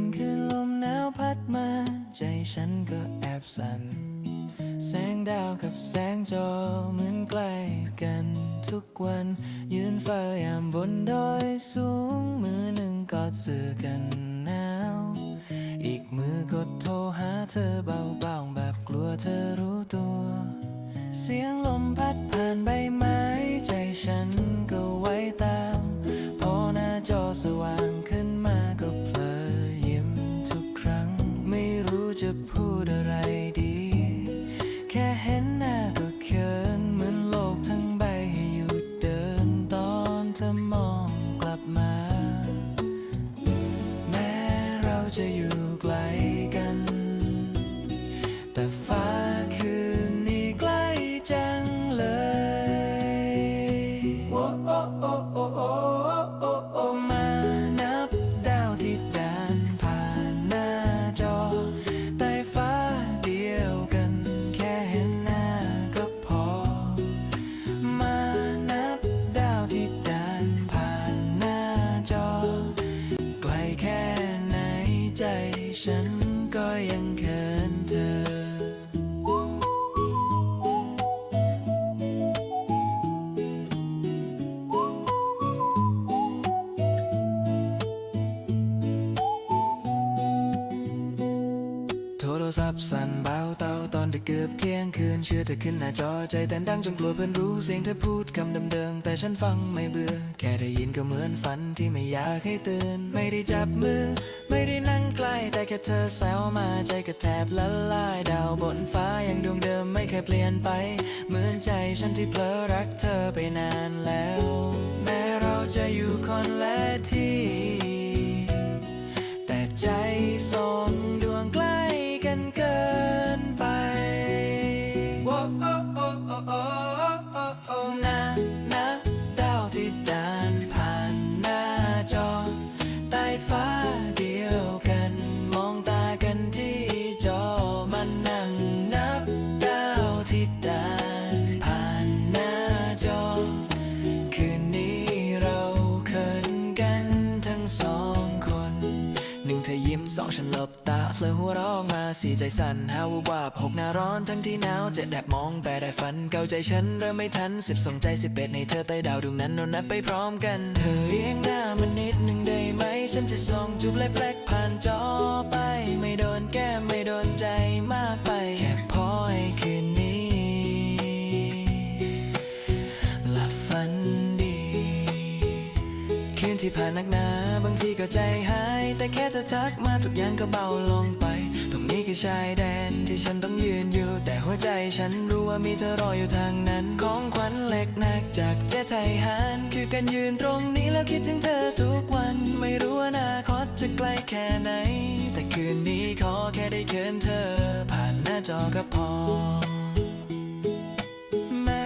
ำคืนลมหนาวพัดมา ใจฉันก็แอบสั่น แสงดาวกับแสงจอเหมือนใกล้กันทุกวัน ยืนเฝ้ายามบนดอยสูง มือหนึ่งกอดเสื้อกันหนาว อีกมือกดโทรหาเธอเบาๆแบบกลัวเธอรู้ตัว เสียงลมพัดผ่านใบไม้ จะพูดอะไรดี แค่เห็นหน้าก็เขินเหมือนโลกทั้งใบให้หยุดเดินตอนเธอมองกลับมา แม้เราจะอยู่ไกล ศัพท์สั่นเบาเตาตอนดึกเกือบเที่ยงคืนเชื่อเธอขึ้นหน้าจอใจเต้นดังจนกลัวเพื่อนรู้เสียงเธอพูดคำเดิมๆแต่ฉันฟังไม่เบื่อ แค่ได้ยินก็เหมือนฝันที่ไม่อยากให้ตื่น ไม่ได้จับมือ ไม่ได้นั่งใกล้แต่แค่เธอแซวมาใจก็แทบละลายดาวบนฟ้ายังดวงเดิมไม่เคยเปลี่ยนไป เหมือนใจฉันที่เผลอรักเธอไปนานแล้ว แม้เราจะอยู่คนละที่ แต่ใจสอ สองฉันหลบตาเพลอหัวร้องมาสีใจสั่นหาวว่าบหกหน้าร้อนทั้งที่หนาวเจ็ดแดบมองแต่ได้ฝันเก่าใจฉันเริ่มไม่ทันสิบสองใจสิบเอ็ดในเธอใต้ดาวดวงนั้นนอนนัดไปพร้อมกัน เธอเอียงหน้ามันนิดหนึ่งได้ไหม ฉันจะส่องจูบเล็กๆผ่านจอไป ไม่โดนแก้มไม่โดนใจมากไป ที่ผ่านนักหนา บางทีก็ใจหาย แต่แค่เธอทักมาทุกอย่างก็เบาลงไป ตรงนี้คือชายแดนที่ฉันต้องยืนอยู่ แต่หัวใจฉันรู้ว่ามีเธอรออยู่ทางนั้น ของขวัญเล็กนักจากเจ๊ไทยหานคือการยืนตรงนี้แล้วคิดถึงเธอทุกวัน ไม่รู้ว่าอนาคตจะไกลแค่ไหน แต่คืนนี้ขอแค่ได้เคินเธอ ผ่านหน้าจอก็พอมา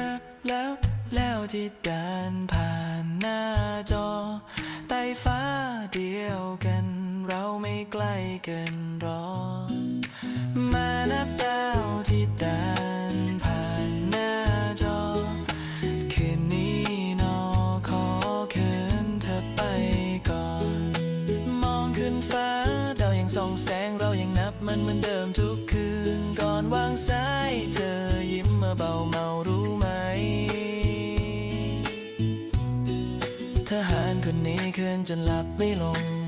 แล้วแล้วที่เดินผ่านหน้าจอ ใกล้เกินร้อนมานับดาวที่เดินผ่านหน้าจอ คืนนี้นอขอเขินเธอไปก่อน มองขึ้นฟ้าดาวยังส่องแสงเรายังนับมันเหมือนเดิมทุกคืน ก่อนวางสายเธอยิ้มมาเบาเมารู้ไหมทหารคนนี้คืนจนหลับไม่ลง